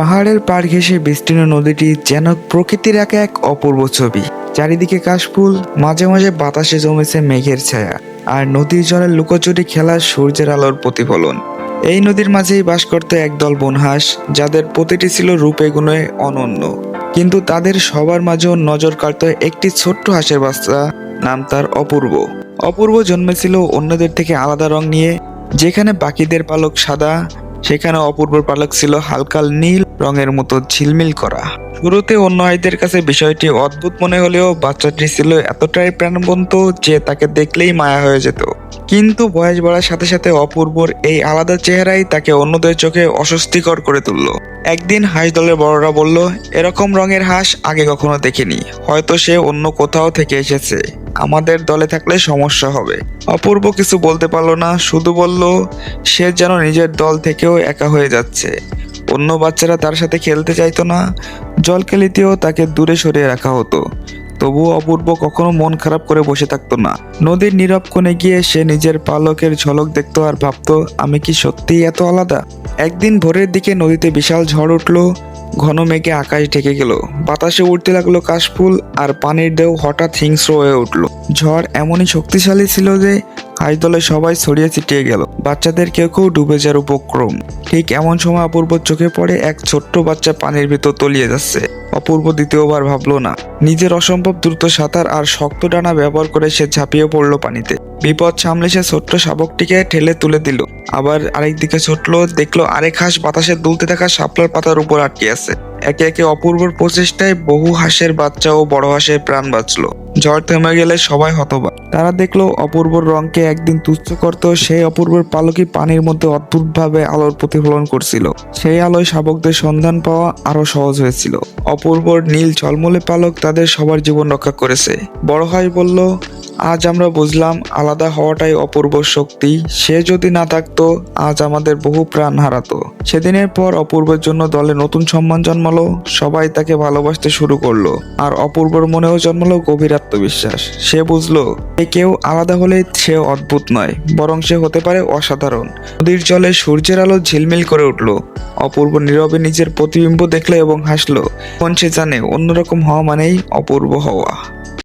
পাহাড়ের পাড় ঘেঁষে বিস্তীর্ণ নদীটি যেন প্রকৃতির একা এক অপূর্ব ছবি। চারিদিকে কাশফুল, মাঝে মাঝে বাতাসে জমেছে মেঘের ছায়া, আর নদীর জলে লুকোচুরি খেলা সূর্যের আলোর প্রতিফলন। এই নদীর মাঝেই বাস করত একদল বনহাঁস, যাদের প্রতিটি ছিল রূপে গুণে অনন্য। কিন্তু তাদের সবার মাঝেও নজর কাড়ত একটি ছোট্ট হাঁসের বাচ্চা, নাম তার অপূর্ব। অপূর্ব জন্মেছিল অন্যদের থেকে আলাদা রং নিয়ে, যেখানে বাকিদের পালক সাদা সেখানে অপূর্বর পালক ছিল হালকা নীল রঙের মতো ঝিলমিল করা। শুরুতে অন্য আইদের কাছে বিষয়টি অদ্ভুত মনে হলেও বাচ্চাটি ছিল এতটাই প্রাণবন্ত যে তাকে দেখলেই মায়া হয়ে যেত। কিন্তু বয়স বাড়ার সাথে সাথে অপূর্বর এই আলাদা চেহারাই তাকে অন্যদের চোখে অস্বস্তিকর করে তুলল। একদিন হাঁস দলের বড়রা বলল, এরকম রঙের হাঁস আগে কখনো দেখিনি। হয়তো সে অন্য কোথাও থেকে এসেছে। আমাদের দলে থাকলে সমস্যা হবে। অপূর্ব কিছু বলতে পারল না, শুধু বলল, সে যেন নিজের দল থেকেও একা হয়ে যাচ্ছে। অন্য বাচ্চারা তার সাথে খেলতে চাইতো না, জলকেলিতেও তাকে দূরে সরিয়ে রাখা হতো। তবুও অপূর্ব কখনো মন খারাপ করে বসে থাকতো না। নদীর নীরব কোণে গিয়ে সে নিজের পালকের ঝলক দেখতো আর ভাবতো, আমি কি সত্যিই এত আলাদা? একদিন ভোরের দিকে নদীতে বিশাল ঝড় উঠল ঘন মেঘে আকাশ ঢেকে গেল। বাতাসে উঠতে লাগল কাশফুল আর পানির দেহ হঠাৎ হিংস্র হয়ে উঠল। ঝড় এমনই শক্তিশালী ছিল যে হাইতলে সবাই ছড়িয়ে ছিটিয়ে গেল। বাচ্চাদের কেউ কেউ ডুবে যাওয়ার উপক্রম। ঠিক এমন সময় অপূর্ব চোখে পড়ে এক ছোট্ট বাচ্চা পানির ভিতর তলিয়ে যাচ্ছে। অপূর্ব দ্বিতীয়বার ভাবল না। নিজের অসম্ভব দ্রুত সাঁতার আর শক্ত ডানা ব্যবহার করে সে ঝাঁপিয়ে পড়ল পানিতে। বিপদ সামলে সে ছোট্ট শাবকটিকে ঠেলে তুলে দিল। আবার আরেকদিকে ছুটলো, দেখল আরেক হাঁস বাতাসে দুলতে থাকা শাপলার পাতার উপর আটকে আছে। একে একে অপূর্বর প্রচেষ্টায় বহু হাঁসের বাচ্চা ও বড় হাঁসের প্রাণ বাঁচলো। ঝড় থেমে গেলে সবাই হতবাক। তারা দেখল অপূর্বর রঙকে একদিন তুচ্ছ করত, সেই অপূর্বর পালকি পানির মধ্যে অদ্ভুতভাবে আলোর প্রতিফলন করছিল। সেই আলোয় শাবকদের সন্ধান পাওয়া আরও সহজ হয়েছিল। অপূর্বর নীল ঝলমলে পালক তাদের সবার জীবন রক্ষা করেছে। বড় ভাই বলল আজ আমরা বুঝলাম আলাদা হওয়াটাই অপূর্ব শক্তি। সে যদি না থাকতো, আজ আমাদের বহু প্রাণ হারাতো। সেদিনের পর অপূর্বের জন্য দলে নতুন সম্মান জন্মালো, সবাই তাকে ভালোবাসতে শুরু করল। আর অপূর্বর মনেও জন্মালো গভীর আত্মবিশ্বাস। সে বুঝলো কেউ আলাদা হলে সে অদ্ভুত নয়, বরং সে হতে পারে অসাধারণ। নদীর জলে সূর্যের আলো ঝিলমিল করে উঠল। অপূর্ব নীরবে নিজের প্রতিবিম্ব দেখল এবং হাসলো। কোন সে জানে অন্যরকম হওয়া মানেই অপূর্ব হওয়া।